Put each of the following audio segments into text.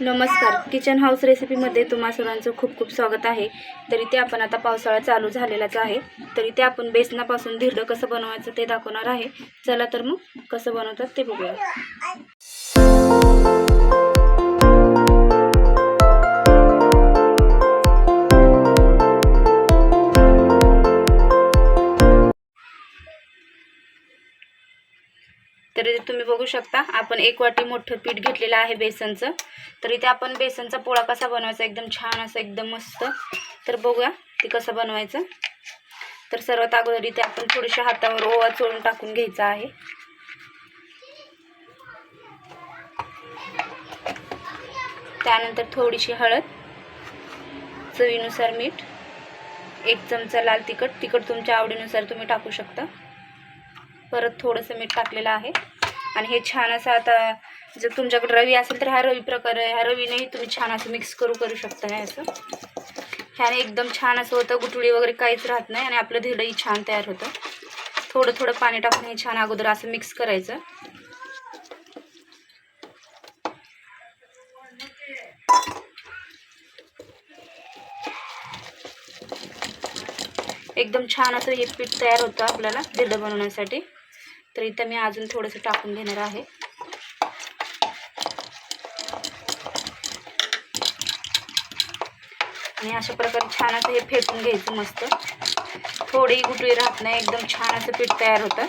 नमस्कार. Kitchen house रेसिपीमध्ये तुम्हा सर्वांचं खूप खूप स्वागत आहे. तरी ते आपण आता पावसाळा चालू झालेलाच आहे. तरी ते आपण बेसनापासून धिरडं कसं बनवायचं ते दाखवणार आहे. चला तर मग कसं बनवतात ते बघूया. तुम्ही बघू शकता. आपण एक वाटी मोठं पीठ घेतलेलं आहे बेसनचं. तर इथे आपण बेसनचा पोळा कसा बनवायचा? एकदम छान असं एकदम मस्त. तर बघूया ते कसं बनवायचं. तर सर्वात अगोदर इथे आपण थोडीशा हातावर ओवा चोळून टाकून घ्यायचा आहे. त्यानंतर थोडीशी हळद चवीनुसार मीठ एक चमचा लाल तिखट. तिखट तुमच्या आवडीनुसार तुम्ही टाकू शकता. परत थोडंसं मीठ टाकलेलं आहे. आणि हे छान असं आता जर तुमच्याकडे रवी असेल तर हा रवी प्रकार आहे. ह्या रवीनेही तुम्ही छान असं मिक्स करू करू शकता हे असं. ह्याने एकदम छान असं होतं गुटळी वगैरे काहीच राहत नाही आणि आपलं धिरडंही छान तयार होतं. थोडं थोडं पाणी टाकून हे छान अगोदर असं मिक्स करायचं. एकदम छान असं हे पीठ तयार होतं आपल्याला दिडं बनवण्यासाठी. तर इथं मी अजून थोडंसं टाकून घेणार आहे. आणि अशा प्रकारे छान असं हे फेटून घ्यायचं मस्त. थोडीही गुटळी राहत नाही एकदम छान असं पीठ तयार होतं.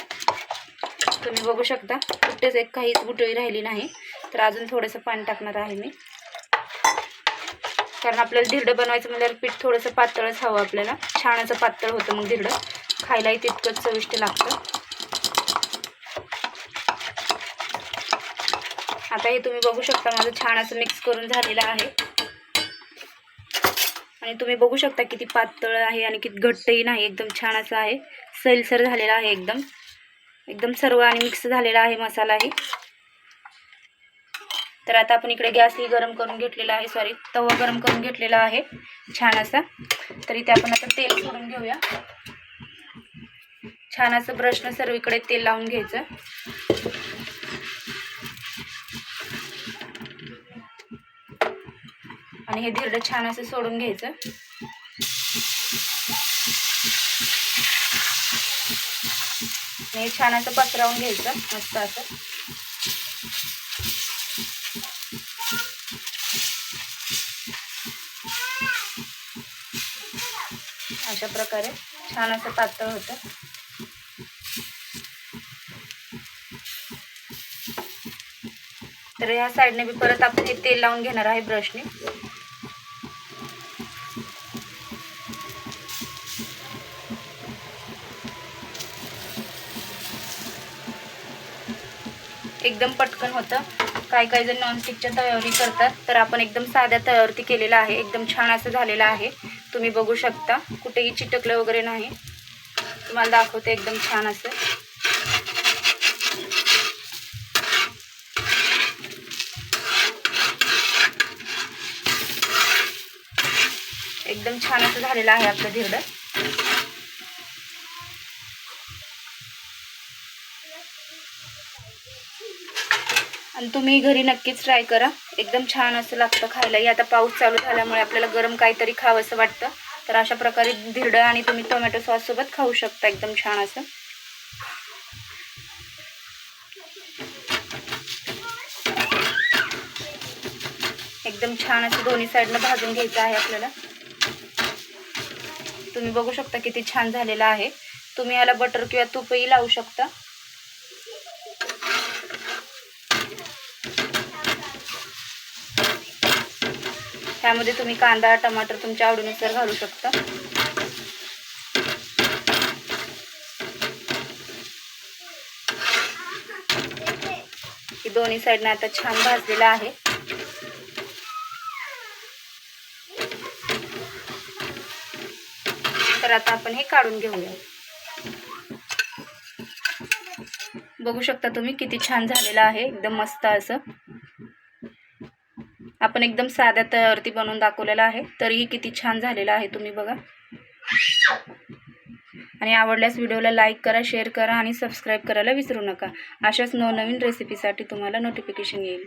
तुम्ही बघू शकता कुठेच एक काहीच गुटळी राहिली नाही. तर अजून थोडंसं पाणी टाकणार आहे मी. कारण आपल्याला धिरडं बनवायचं म्हणल्यावर पीठ थोडंसं पातळच हवं आपल्याला. छान असं पातळ होतं मग धिरडं. खायलाही तितकंच चविष्ट लागतं. आता हे तुम्ही बघू शकता माझं छान असं मिक्स करून झालेलं आहे. आणि तुम्ही बघू शकता किती पातळ आहे आणि किती घट्टही नाही एकदम छान असं आहे. सैलसर झालेला आहे एकदम. एकदम सर्व आणि मिक्स झालेला आहे मसालाही तर आता आपण इकडे गॅसही गरम करून घेतलेला आहे सॉरी तवा गरम करून घेतलेला आहे. छान असा. तर इथे आपण आता तेल सोडून घेऊया. छान असं ब्रशनं सर्व इकडे तेल लावून घ्यायचं. आणि हे धिरडं छान असं सोडून घ्यायचं. आणि हे छान असं पसरवून घ्यायचं मस्त असं. अशा प्रकारे छान असं पातळ होतं. तर ह्या साईडने बी परत आपण हे तेल लावून घेणार आहे ब्रशने. एकदम पटकन होतं. काही काही जण नॉनस्टिकच्या तव्यावरही करतात. तर आपण एकदम साध्या तव्यावरती केलेलं आहे. एकदम छान असं झालेलं आहे. तुम्ही बघू शकता. कुठेही चिटकलं वगैरे नाही. तुम्हाला दाखवते एकदम छान असं. एकदम छान असं झालेलं आहे आपलं धिरडं. आणि तुम्ही घरी नक्कीच ट्राय करा. एकदम छान असं लागतं खायलाही आता पाऊस चालू झाल्यामुळे आपल्याला गरम काहीतरी खावं असं वाटतं. तर अशा प्रकारे धिरडं आणि तुम्ही टोमॅटो सॉससोबत खाऊ शकता एकदम छान असं. एकदम छान असं दोन्ही साईडनं भाजून घ्यायचं आहे आपल्याला. तुम्ही बघू शकता किती छान झालेलं आहे. तुम्ही याला बटर किंवा तूपही लावू शकता. त्यामध्ये तुम्ही कांदा टमाटर तुमच्या आवडीनुसार घालू शकता. दोन्ही साईडने आता छान भाजलेला आहे. तर आता आपण हे काढून घेऊया. बघू शकता तुम्ही किती छान झालेलं आहे. एकदम मस्त असं. आपण एकदम साध्या तयावरती बनवून दाखवलेलं आहे. तरीही किती छान झालेलं आहे तुम्ही बघा. आणि आवडल्यास व्हिडिओला लाईक करा शेअर करा आणि सबस्क्राईब करायला विसरू नका. अशाच नवनवीन रेसिपीसाठी तुम्हाला नोटिफिकेशन येईल.